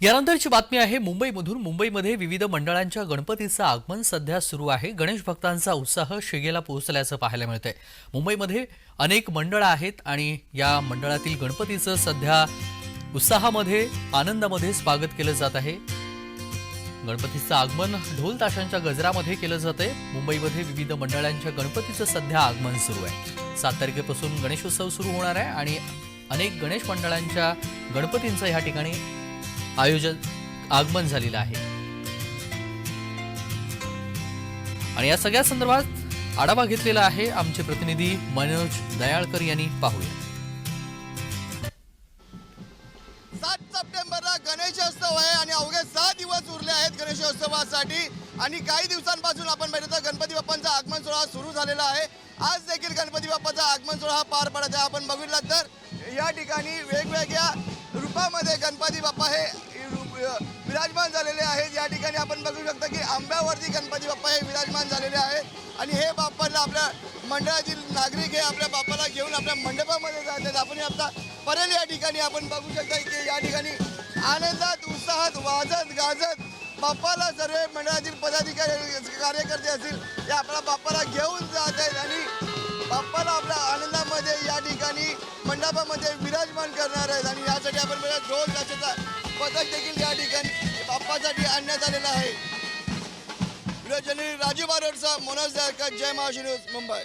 यानंतरची बातमी आहे मुंबईमधून मुंबईमध्ये विविध मंडळांच्या गणपतीचं आगमन सध्या सुरू आहे. गणेश भक्तांचा उत्साह शिगेला पोहोचल्याचं पाहायला मिळतंय. मुंबईमध्ये अनेक मंडळं आहेत आणि या मंडळातील गणपतीचं सध्या उत्साहामध्ये आनंदामध्ये स्वागत केलं जात आहे. गणपतीचं आगमन ढोल ताशांच्या गजरामध्ये केलं जातंय. मुंबईमध्ये विविध मंडळांच्या गणपतीचं सध्या आगमन सुरू आहे. सात तारखेपासून गणेशोत्सव सुरू होणार आहे आणि अनेक गणेश मंडळांच्या गणपतींचं ह्या ठिकाणी आयोजन आगमन झालेलं आहे. आणि या सगळ्या संदर्भात आढावा घेतलेला आहे आमचे प्रतिनिधी मनोज दयाळकर यांनी. पाहूया. सात सप्टेंबरला गणेशोत्सव आहे आणि अवघे सहा दिवस उरले आहेत गणेशोत्सवासाठी. आणि काही दिवसांपासून आपण पाहिलं तर गणपती बाप्पांचा आगमन सोहळा सुरू झालेला आहे. आज देखील गणपती बाप्पाचा आगमन सोहळा पार पडत आहे. आपण बघितलं तर या ठिकाणी वेगवेगळ्या रूपामध्ये गणपती बाप्पा हे रूप- विराजमान झालेले आहेत. या ठिकाणी आपण बघू शकता की आंब्यावरती गणपती बाप्पा हे विराजमान झालेले आहेत. आणि हे बाप्पाला आपल्या मंडळातील नागरिक हे आपल्या बाप्पाला घेऊन आपल्या मंडपामध्ये जात आहेत आपण आता परेल या ठिकाणी आपण बघू शकता की या ठिकाणी आनंदात उत्साहात वाजत गाजत बाप्पाला सर्व मंडळातील पदाधिकारी कार्यकर्ते असतील ते आपल्या बाप्पाला घेऊन जात आहेत. आणि बाप्पाला आपल्या आनंदामध्ये या ठिकाणी मंडपामध्ये विराजमान ठिकाणी आणण्यात आलेला आहे. व्हिडिओ जर्नलिस्ट राजू बारोडचा मनोज जय महाराष्ट्र न्यूज मुंबई.